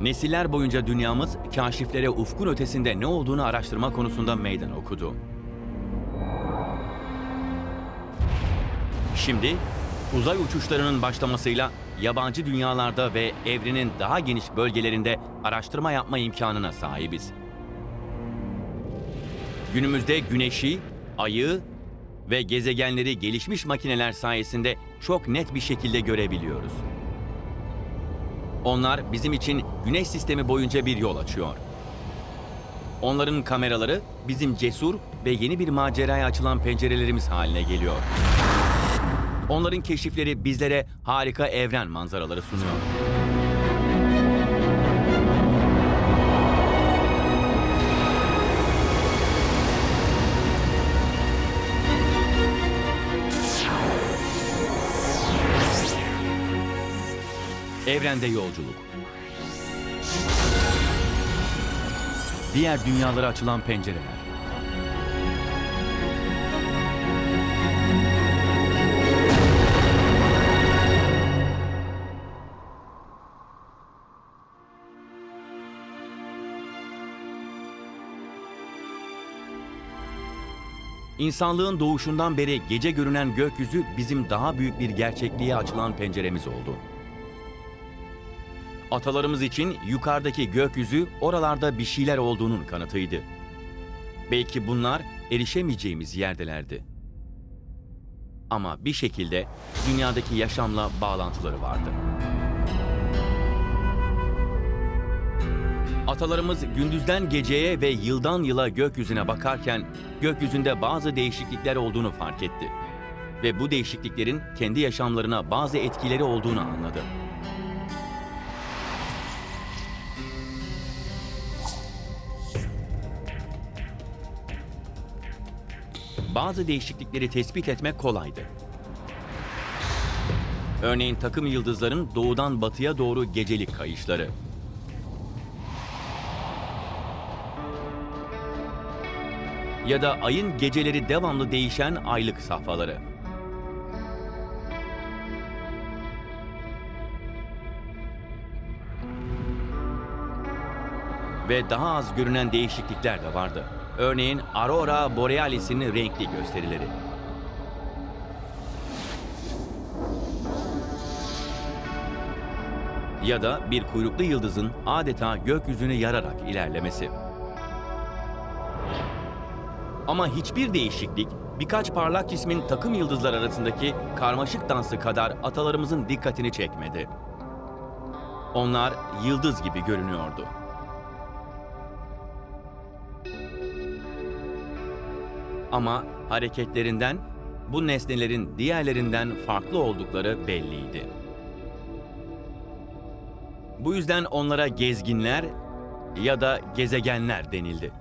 Nesiller boyunca dünyamız kaşiflere ufkun ötesinde ne olduğunu araştırma konusunda meydan okudu. Şimdi uzay uçuşlarının başlamasıyla yabancı dünyalarda ve evrenin daha geniş bölgelerinde araştırma yapma imkanına sahibiz. Günümüzde güneşi, ayı ve gezegenleri gelişmiş makineler sayesinde çok net bir şekilde görebiliyoruz. Onlar bizim için güneş sistemi boyunca bir yol açıyor. Onların kameraları bizim cesur ve yeni bir maceraya açılan pencerelerimiz haline geliyor. Onların keşifleri bizlere harika evren manzaraları sunuyor. Evrende yolculuk. Diğer dünyalara açılan pencereler. İnsanlığın doğuşundan beri gece görünen gökyüzü bizim daha büyük bir gerçekliğe açılan penceremiz oldu. Atalarımız için yukarıdaki gökyüzü oralarda bir şeyler olduğunun kanıtıydı. Belki bunlar erişemeyeceğimiz yerdelerdi. Ama bir şekilde dünyadaki yaşamla bağlantıları vardı. Atalarımız gündüzden geceye ve yıldan yıla gökyüzüne bakarken gökyüzünde bazı değişiklikler olduğunu fark etti. Ve bu değişikliklerin kendi yaşamlarına bazı etkileri olduğunu anladı. Bazı değişiklikleri tespit etmek kolaydı. Örneğin takım yıldızların doğudan batıya doğru gecelik kayışları. Ya da ayın geceleri devamlı değişen aylık safhaları. Ve daha az görünen değişiklikler de vardı. Örneğin Aurora Borealis'in renkli gösterileri. Ya da bir kuyruklu yıldızın adeta gökyüzünü yararak ilerlemesi. Ama hiçbir değişiklik birkaç parlak cismin takım yıldızlar arasındaki karmaşık dansı kadar atalarımızın dikkatini çekmedi. Onlar yıldız gibi görünüyordu. Ama hareketlerinden bu nesnelerin diğerlerinden farklı oldukları belliydi. Bu yüzden onlara gezginler ya da gezegenler denildi.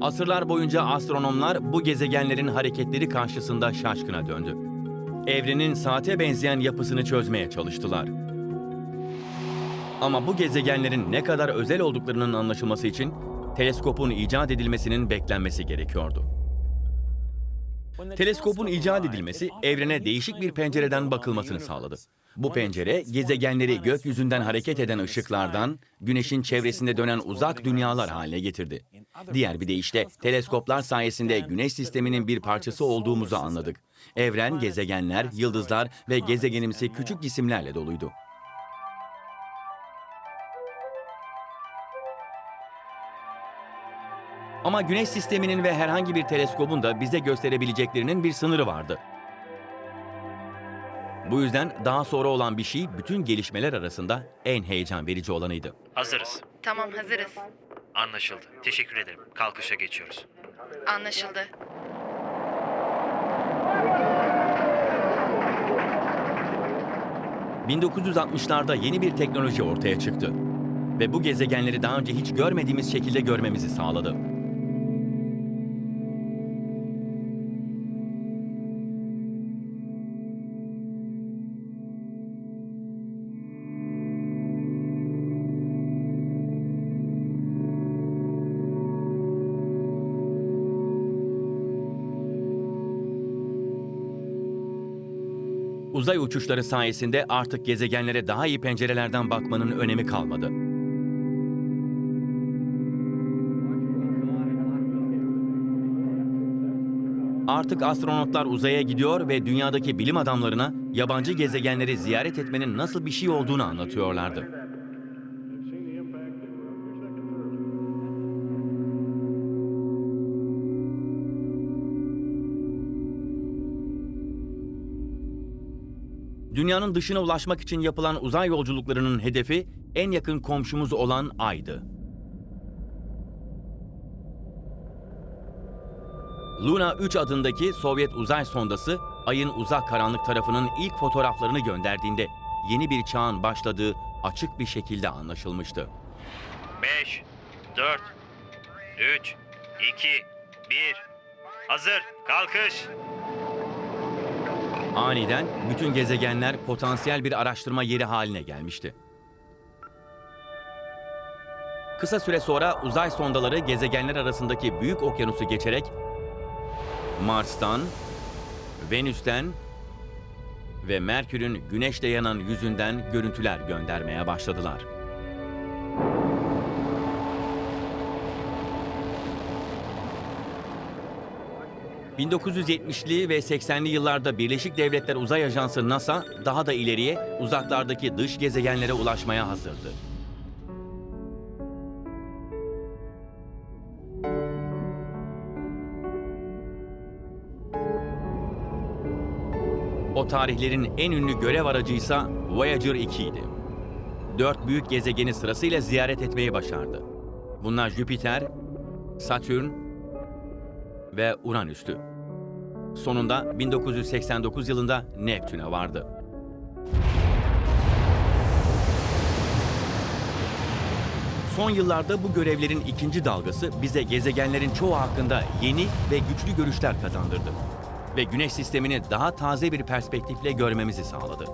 Asırlar boyunca astronomlar bu gezegenlerin hareketleri karşısında şaşkına döndü. Evrenin saate benzeyen yapısını çözmeye çalıştılar. Ama bu gezegenlerin ne kadar özel olduklarının anlaşılması için teleskopun icat edilmesinin beklenmesi gerekiyordu. Teleskopun icat edilmesi evrene değişik bir pencereden bakılmasını sağladı. Bu pencere gezegenleri gökyüzünden hareket eden ışıklardan güneşin çevresinde dönen uzak dünyalar haline getirdi. Diğer bir deyişle teleskoplar sayesinde güneş sisteminin bir parçası olduğumuzu anladık. Evren, gezegenler, yıldızlar ve gezegenimsi küçük cisimlerle doluydu. Ama güneş sisteminin ve herhangi bir teleskobun da bize gösterebileceklerinin bir sınırı vardı. Bu yüzden daha sonra olan bir şey bütün gelişmeler arasında en heyecan verici olanıydı. Hazırız. Tamam hazırız. Anlaşıldı. Teşekkür ederim. Kalkışa geçiyoruz. Anlaşıldı. ...1960'larda yeni bir teknoloji ortaya çıktı. Ve bu gezegenleri daha önce hiç görmediğimiz şekilde görmemizi sağladı. Uzay uçuşları sayesinde artık gezegenlere daha iyi pencerelerden bakmanın önemi kalmadı. Artık astronotlar uzaya gidiyor ve dünyadaki bilim adamlarına yabancı gezegenleri ziyaret etmenin nasıl bir şey olduğunu anlatıyorlardı. Dünyanın dışına ulaşmak için yapılan uzay yolculuklarının hedefi en yakın komşumuz olan Ay'dı. Luna 3 adındaki Sovyet uzay sondası Ay'ın uzak karanlık tarafının ilk fotoğraflarını gönderdiğinde yeni bir çağın başladığı açık bir şekilde anlaşılmıştı. 5, 4, 3, 2, 1. Hazır. Kalkış. Aniden bütün gezegenler potansiyel bir araştırma yeri haline gelmişti. Kısa süre sonra uzay sondaları gezegenler arasındaki büyük okyanusu geçerek Mars'tan, Venüs'ten ve Merkür'ün güneşle yanan yüzünden görüntüler göndermeye başladılar. ...1970'li ve 80'li yıllarda Birleşik Devletler Uzay Ajansı NASA... ...daha da ileriye uzaklardaki dış gezegenlere ulaşmaya hazırdı. O tarihlerin en ünlü görev aracıysa Voyager 2 idi. Dört büyük gezegeni sırasıyla ziyaret etmeyi başardı. Bunlar Jüpiter, Satürn ve Uranüs'tü. Sonunda 1989 yılında Neptün'e vardı. Son yıllarda bu görevlerin ikinci dalgası bize gezegenlerin çoğu hakkında yeni ve güçlü görüşler kazandırdı ve Güneş sistemini daha taze bir perspektifle görmemizi sağladı.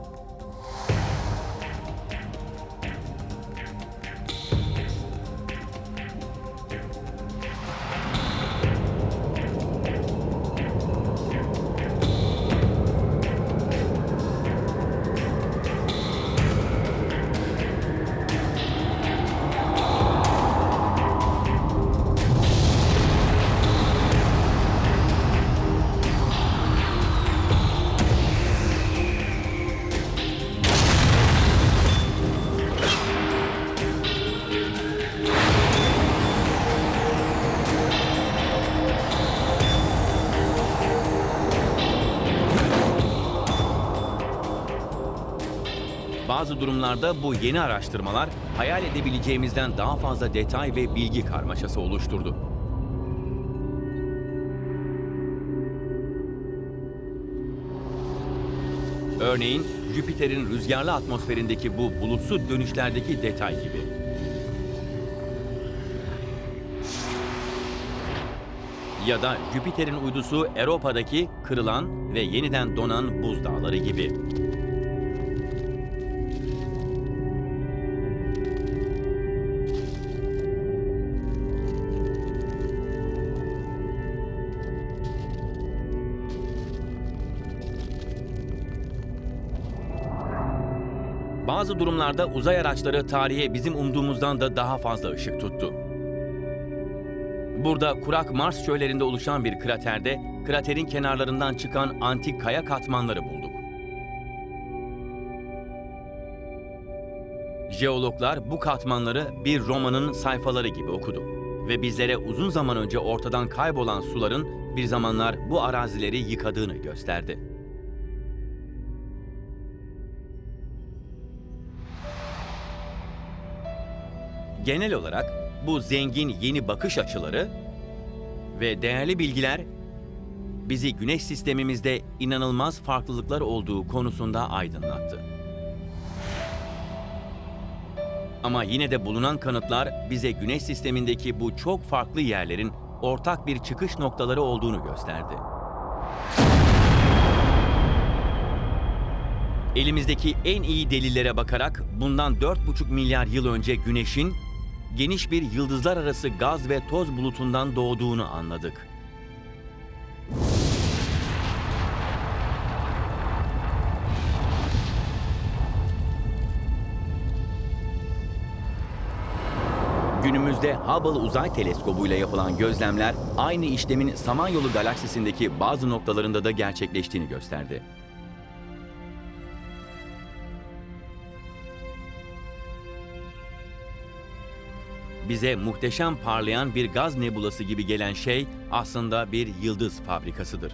Bazı durumlarda bu yeni araştırmalar hayal edebileceğimizden daha fazla detay ve bilgi karmaşası oluşturdu. Örneğin Jüpiter'in rüzgarlı atmosferindeki bu bulutsuz dönüşlerdeki detay gibi. Ya da Jüpiter'in uydusu Europa'daki kırılan ve yeniden donan buz dağları gibi. Bazı durumlarda uzay araçları tarihe bizim umduğumuzdan da daha fazla ışık tuttu. Burada kurak Mars çöllerinde oluşan bir kraterde kraterin kenarlarından çıkan antik kaya katmanları bulduk. Jeologlar bu katmanları bir romanın sayfaları gibi okudu ve bizlere uzun zaman önce ortadan kaybolan suların bir zamanlar bu arazileri yıkadığını gösterdi. Genel olarak bu zengin yeni bakış açıları ve değerli bilgiler bizi güneş sistemimizde inanılmaz farklılıklar olduğu konusunda aydınlattı. Ama yine de bulunan kanıtlar bize güneş sistemindeki bu çok farklı yerlerin ortak bir çıkış noktaları olduğunu gösterdi. Elimizdeki en iyi delillere bakarak bundan 4,5 milyar yıl önce Güneş'in geniş bir yıldızlar arası gaz ve toz bulutundan doğduğunu anladık. Günümüzde Hubble Uzay Teleskobu ile yapılan gözlemler aynı işlemin Samanyolu galaksisindeki bazı noktalarında da gerçekleştiğini gösterdi. Bize muhteşem parlayan bir gaz nebulası gibi gelen şey aslında bir yıldız fabrikasıdır.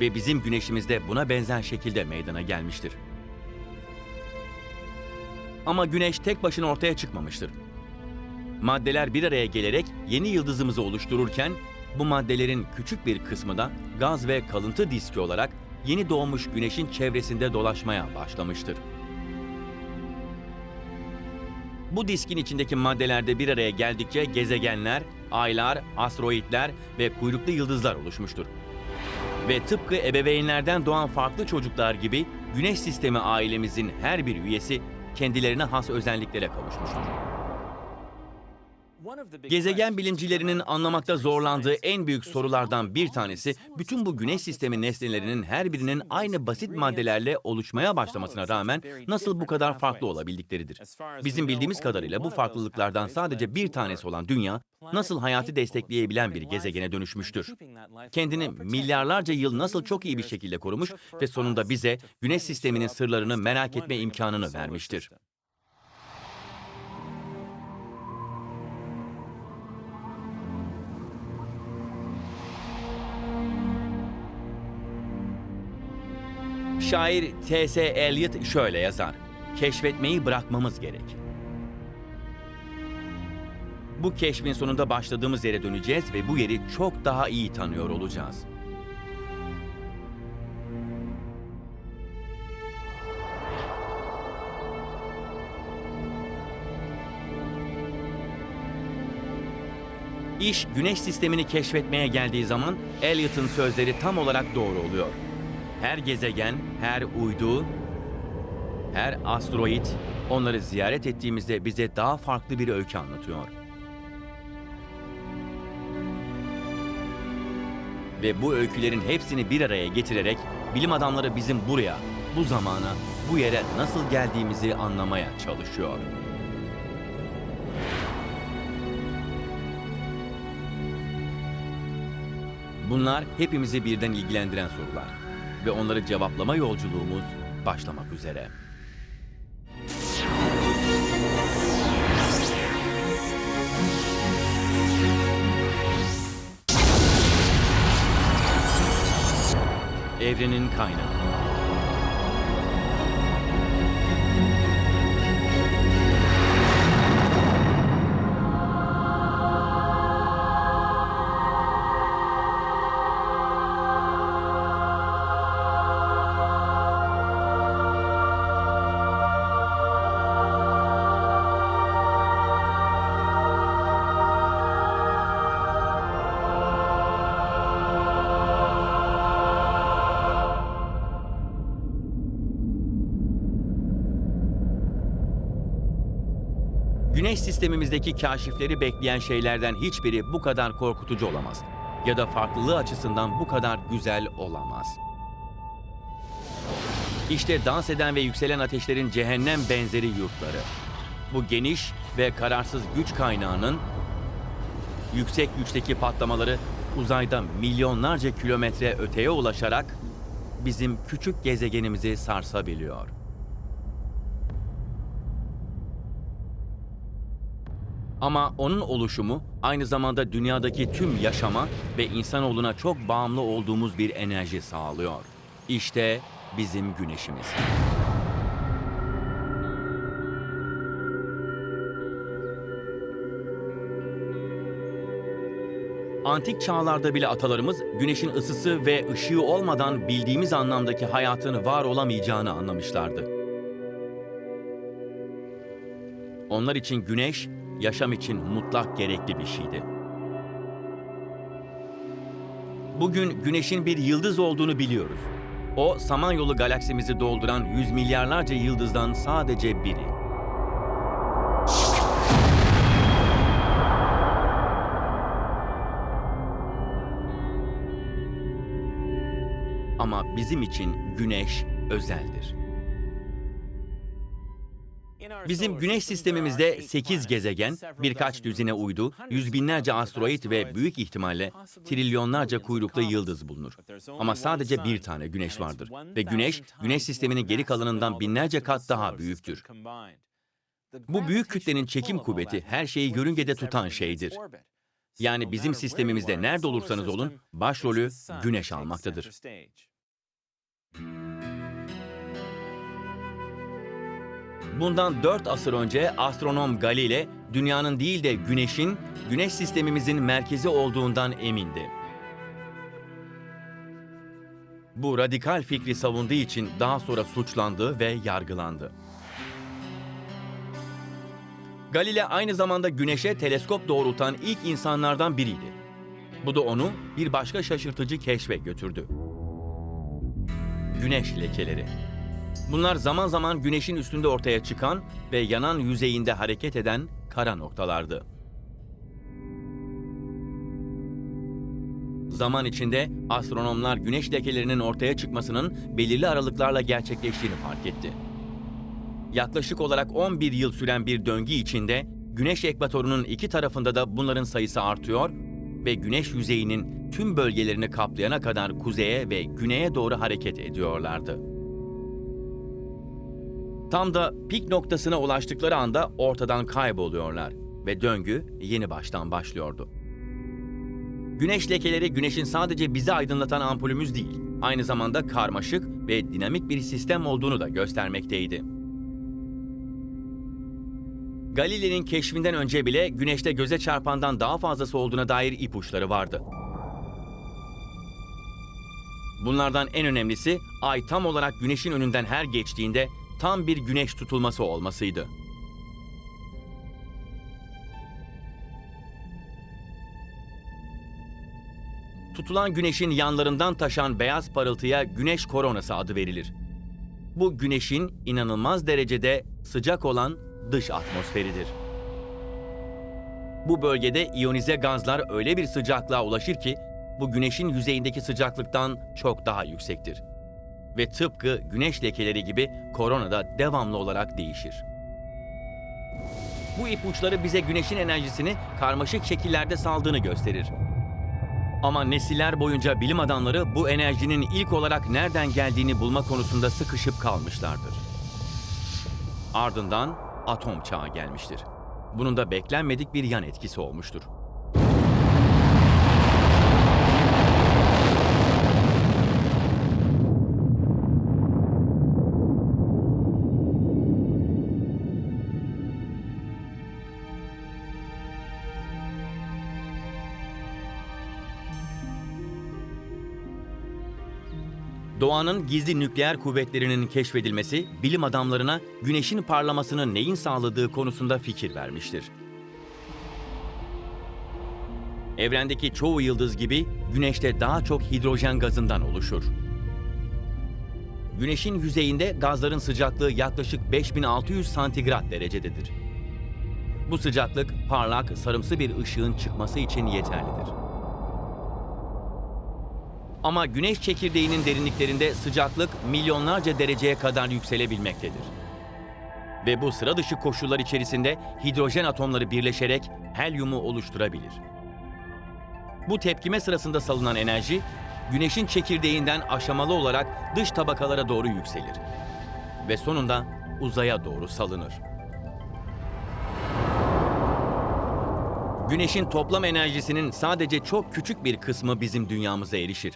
Ve bizim güneşimizde buna benzer şekilde meydana gelmiştir. Ama güneş tek başına ortaya çıkmamıştır. Maddeler bir araya gelerek yeni yıldızımızı oluştururken bu maddelerin küçük bir kısmı da gaz ve kalıntı diski olarak yeni doğmuş güneşin çevresinde dolaşmaya başlamıştır. Bu diskin içindeki maddelerde bir araya geldikçe gezegenler, aylar, asteroidler ve kuyruklu yıldızlar oluşmuştur. Ve tıpkı ebeveynlerden doğan farklı çocuklar gibi Güneş sistemi ailemizin her bir üyesi kendilerine has özelliklere kavuşmuştur. Gezegen bilimcilerinin anlamakta zorlandığı en büyük sorulardan bir tanesi, bütün bu güneş sistemi nesnelerinin her birinin aynı basit maddelerle oluşmaya başlamasına rağmen nasıl bu kadar farklı olabildikleridir. Bizim bildiğimiz kadarıyla bu farklılıklardan sadece bir tanesi olan Dünya, nasıl hayatı destekleyebilen bir gezegene dönüşmüştür. Kendini milyarlarca yıl nasıl çok iyi bir şekilde korumuş ve sonunda bize güneş sisteminin sırlarını merak etme imkanını vermiştir. Şair T.S. Eliot şöyle yazar. Keşfetmeyi bırakmamız gerek. Bu keşfin sonunda başladığımız yere döneceğiz ve bu yeri çok daha iyi tanıyor olacağız. İş güneş sistemini keşfetmeye geldiği zaman Eliot'ın sözleri tam olarak doğru oluyor. Her gezegen, her uydu, her asteroid onları ziyaret ettiğimizde bize daha farklı bir öykü anlatıyor. Ve bu öykülerin hepsini bir araya getirerek bilim adamları bizim buraya, bu zamana, bu yere nasıl geldiğimizi anlamaya çalışıyor. Bunlar hepimizi birden ilgilendiren sorular ve onları cevaplama yolculuğumuz başlamak üzere. Evrenin kaynağı. Sistemimizdeki kaşifleri bekleyen şeylerden hiçbiri bu kadar korkutucu olamaz. Ya da farklılığı açısından bu kadar güzel olamaz. İşte dans eden ve yükselen ateşlerin cehennem benzeri yurtları. Bu geniş ve kararsız güç kaynağının yüksek güçteki patlamaları uzayda milyonlarca kilometre öteye ulaşarak bizim küçük gezegenimizi sarsabiliyor. Ama onun oluşumu aynı zamanda dünyadaki tüm yaşama ve insanoğluna çok bağımlı olduğumuz bir enerji sağlıyor. İşte bizim güneşimiz. Antik çağlarda bile atalarımız güneşin ısısı ve ışığı olmadan bildiğimiz anlamdaki hayatın var olamayacağını anlamışlardı. Onlar için güneş yaşam için mutlak gerekli bir şeydi. Bugün güneşin bir yıldız olduğunu biliyoruz. O Samanyolu galaksimizi dolduran yüz milyarlarca yıldızdan sadece biri. Ama bizim için güneş özeldir. Bizim güneş sistemimizde 8 gezegen, birkaç düzine uydu, yüz binlerce asteroid ve büyük ihtimalle trilyonlarca kuyruklu yıldız bulunur. Ama sadece bir tane güneş vardır. Ve güneş, güneş sisteminin geri kalanından binlerce kat daha büyüktür. Bu büyük kütlenin çekim kuvveti her şeyi yörüngede tutan şeydir. Yani bizim sistemimizde nerede olursanız olun, başrolü güneş almaktadır. Bundan 4 asır önce astronom Galile, dünyanın değil de güneşin, güneş sistemimizin merkezi olduğundan emindi. Bu radikal fikri savunduğu için daha sonra suçlandı ve yargılandı. Galile aynı zamanda güneşe teleskop doğrultan ilk insanlardan biriydi. Bu da onu bir başka şaşırtıcı keşfe götürdü. Güneş lekeleri. Bunlar zaman zaman güneşin üstünde ortaya çıkan ve yanan yüzeyinde hareket eden kara noktalardı. Zaman içinde astronomlar güneş lekelerinin ortaya çıkmasının belirli aralıklarla gerçekleştiğini fark etti. Yaklaşık olarak 11 yıl süren bir döngü içinde güneş ekvatorunun iki tarafında da bunların sayısı artıyor ve güneş yüzeyinin tüm bölgelerini kaplayana kadar kuzeye ve güneye doğru hareket ediyorlardı. Tam da pik noktasına ulaştıkları anda ortadan kayboluyorlar ve döngü yeni baştan başlıyordu. Güneş lekeleri güneşin sadece bizi aydınlatan ampulümüz değil, aynı zamanda karmaşık ve dinamik bir sistem olduğunu da göstermekteydi. Galile'nin keşfinden önce bile güneşte göze çarpandan daha fazlası olduğuna dair ipuçları vardı. Bunlardan en önemlisi ay tam olarak güneşin önünden her geçtiğinde tam bir güneş tutulması olmasıydı. Tutulan güneşin yanlarından taşan beyaz parıltıya güneş koronası adı verilir. Bu güneşin inanılmaz derecede sıcak olan dış atmosferidir. Bu bölgede iyonize gazlar öyle bir sıcaklığa ulaşır ki bu güneşin yüzeyindeki sıcaklıktan çok daha yüksektir. Ve tıpkı güneş lekeleri gibi korona da devamlı olarak değişir. Bu ipuçları bize güneşin enerjisini karmaşık şekillerde saldığını gösterir. Ama nesiller boyunca bilim adamları bu enerjinin ilk olarak nereden geldiğini bulma konusunda sıkışıp kalmışlardır. Ardından atom çağı gelmiştir. Bunun da beklenmedik bir yan etkisi olmuştur. Doğanın gizli nükleer kuvvetlerinin keşfedilmesi, bilim adamlarına güneşin parlamasını neyin sağladığı konusunda fikir vermiştir. Evrendeki çoğu yıldız gibi güneşte daha çok hidrojen gazından oluşur. Güneşin yüzeyinde gazların sıcaklığı yaklaşık 5600 santigrat derecededir. Bu sıcaklık parlak, sarımsı bir ışığın çıkması için yeterlidir. Ama güneş çekirdeğinin derinliklerinde sıcaklık milyonlarca dereceye kadar yükselebilmektedir. Ve bu sıra dışı koşullar içerisinde hidrojen atomları birleşerek helyumu oluşturabilir. Bu tepkime sırasında salınan enerji, güneşin çekirdeğinden aşamalı olarak dış tabakalara doğru yükselir. Ve sonunda uzaya doğru salınır. Güneşin toplam enerjisinin sadece çok küçük bir kısmı bizim dünyamıza erişir.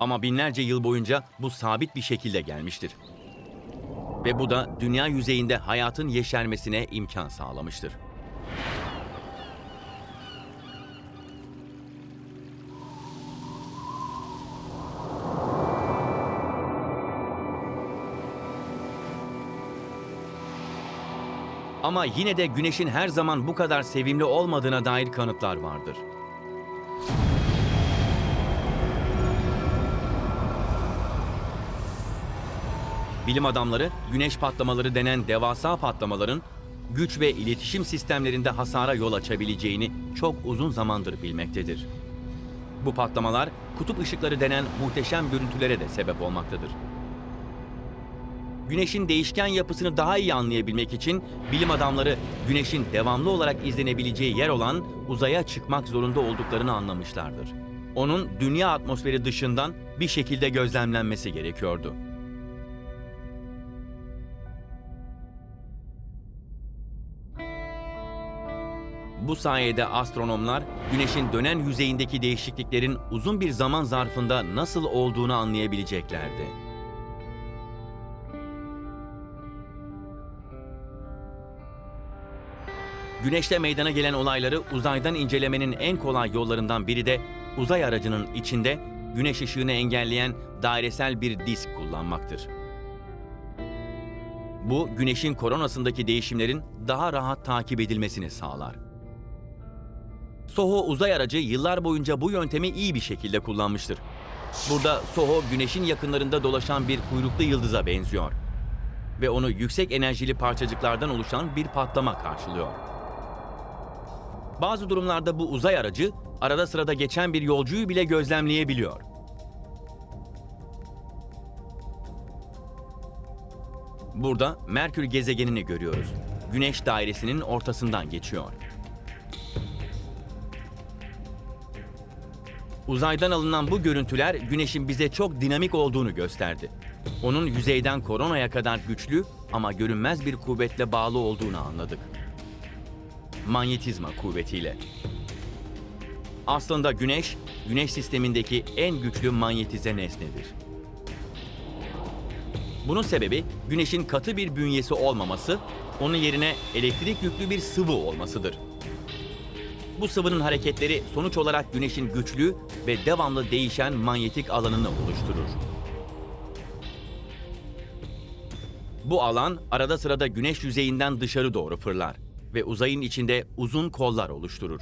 Ama binlerce yıl boyunca bu sabit bir şekilde gelmiştir. Ve bu da dünya yüzeyinde hayatın yeşermesine imkan sağlamıştır. Ama yine de güneşin her zaman bu kadar sevimli olmadığına dair kanıtlar vardır. Bilim adamları güneş patlamaları denen devasa patlamaların güç ve iletişim sistemlerinde hasara yol açabileceğini çok uzun zamandır bilmektedir. Bu patlamalar kutup ışıkları denen muhteşem görüntülere de sebep olmaktadır. Güneşin değişken yapısını daha iyi anlayabilmek için bilim adamları Güneşin devamlı olarak izlenebileceği yer olan uzaya çıkmak zorunda olduklarını anlamışlardır. Onun dünya atmosferi dışından bir şekilde gözlemlenmesi gerekiyordu. Bu sayede astronomlar Güneş'in dönen yüzeyindeki değişikliklerin uzun bir zaman zarfında nasıl olduğunu anlayabileceklerdi. Güneşte meydana gelen olayları uzaydan incelemenin en kolay yollarından biri de uzay aracının içinde güneş ışığını engelleyen dairesel bir disk kullanmaktır. Bu, güneşin koronasındaki değişimlerin daha rahat takip edilmesini sağlar. SOHO uzay aracı yıllar boyunca bu yöntemi iyi bir şekilde kullanmıştır. Burada SOHO güneşin yakınlarında dolaşan bir kuyruklu yıldıza benziyor ve onu yüksek enerjili parçacıklardan oluşan bir patlama karşılıyor. Bazı durumlarda bu uzay aracı arada sırada geçen bir yolcuyu bile gözlemleyebiliyor. Burada Merkür gezegenini görüyoruz. Güneş dairesinin ortasından geçiyor. Uzaydan alınan bu görüntüler Güneş'in bize çok dinamik olduğunu gösterdi. Onun yüzeyden koronaya kadar güçlü ama görünmez bir kuvvetle bağlı olduğunu anladık. Manyetizma kuvvetiyle. Aslında Güneş, Güneş sistemindeki en güçlü manyetize nesnedir. Bunun sebebi Güneş'in katı bir bünyesi olmaması, onun yerine elektrik yüklü bir sıvı olmasıdır. Bu sıvının hareketleri sonuç olarak Güneş'in güçlü ve devamlı değişen manyetik alanını oluşturur. Bu alan arada sırada Güneş yüzeyinden dışarı doğru fırlar ve uzayın içinde uzun kollar oluşturur.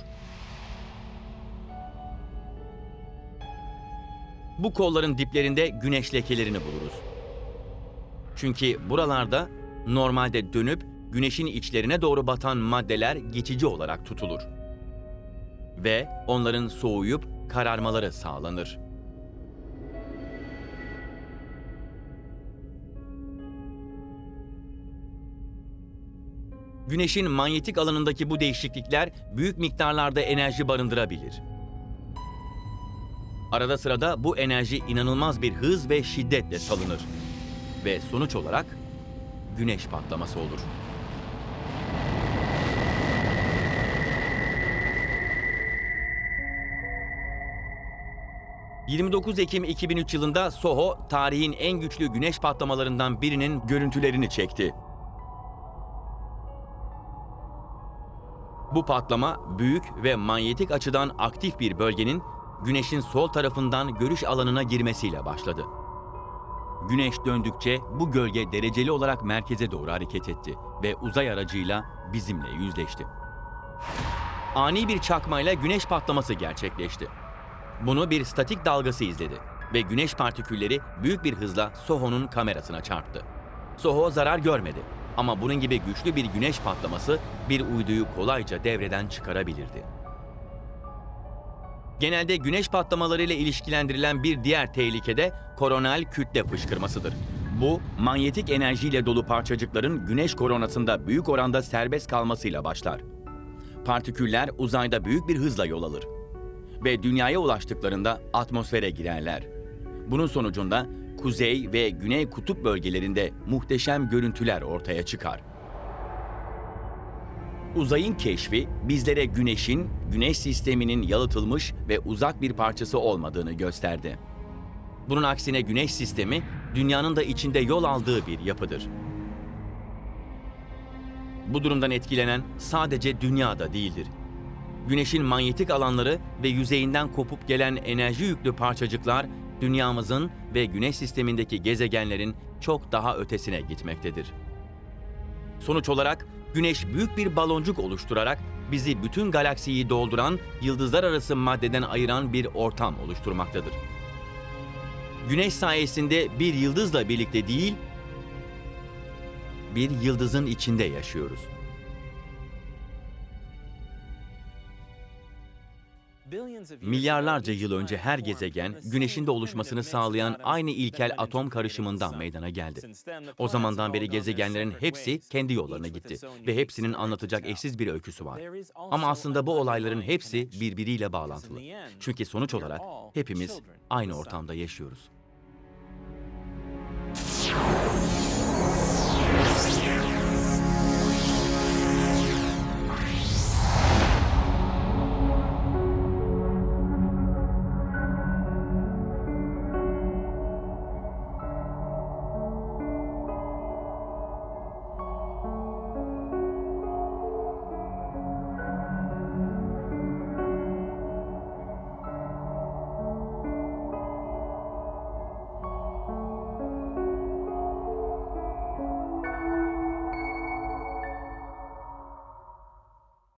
Bu kolların diplerinde güneş lekelerini buluruz. Çünkü buralarda normalde dönüp güneşin içlerine doğru batan maddeler geçici olarak tutulur ve onların soğuyup kararmaları sağlanır. Güneşin manyetik alanındaki bu değişiklikler büyük miktarlarda enerji barındırabilir. Arada sırada bu enerji inanılmaz bir hız ve şiddetle salınır ve sonuç olarak güneş patlaması olur. 29 Ekim 2003 yılında SOHO, tarihin en güçlü güneş patlamalarından birinin görüntülerini çekti. Bu patlama büyük ve manyetik açıdan aktif bir bölgenin güneşin sol tarafından görüş alanına girmesiyle başladı. Güneş döndükçe bu gölge dereceli olarak merkeze doğru hareket etti ve uzay aracıyla bizimle yüzleşti. Ani bir çakmayla güneş patlaması gerçekleşti. Bunu bir statik dalgası izledi ve güneş partikülleri büyük bir hızla SOHO'nun kamerasına çarptı. SOHO zarar görmedi ama bunun gibi güçlü bir güneş patlaması bir uyduyu kolayca devreden çıkarabilirdi. Genelde güneş patlamalarıyla ilişkilendirilen bir diğer tehlike de koronal kütle fışkırmasıdır. Bu, manyetik enerjiyle dolu parçacıkların güneş koronasında büyük oranda serbest kalmasıyla başlar. Partiküller uzayda büyük bir hızla yol alır ve dünyaya ulaştıklarında atmosfere girerler. Bunun sonucunda kuzey ve güney kutup bölgelerinde muhteşem görüntüler ortaya çıkar. Uzayın keşfi bizlere güneşin, güneş sisteminin yalıtılmış ve uzak bir parçası olmadığını gösterdi. Bunun aksine güneş sistemi dünyanın da içinde yol aldığı bir yapıdır. Bu durumdan etkilenen sadece dünyada değildir. Güneşin manyetik alanları ve yüzeyinden kopup gelen enerji yüklü parçacıklar dünyamızın ve güneş sistemindeki gezegenlerin çok daha ötesine gitmektedir. Sonuç olarak güneş büyük bir baloncuk oluşturarak bizi bütün galaksiyi dolduran yıldızlar arası maddeden ayıran bir ortam oluşturmaktadır. Güneş sayesinde bir yıldızla birlikte değil, bir yıldızın içinde yaşıyoruz. Milyarlarca yıl önce her gezegen, güneşin de oluşmasını sağlayan aynı ilkel atom karışımından meydana geldi. O zamandan beri gezegenlerin hepsi kendi yollarına gitti ve hepsinin anlatacak eşsiz bir öyküsü var. Ama aslında bu olayların hepsi birbiriyle bağlantılı. Çünkü sonuç olarak hepimiz aynı ortamda yaşıyoruz.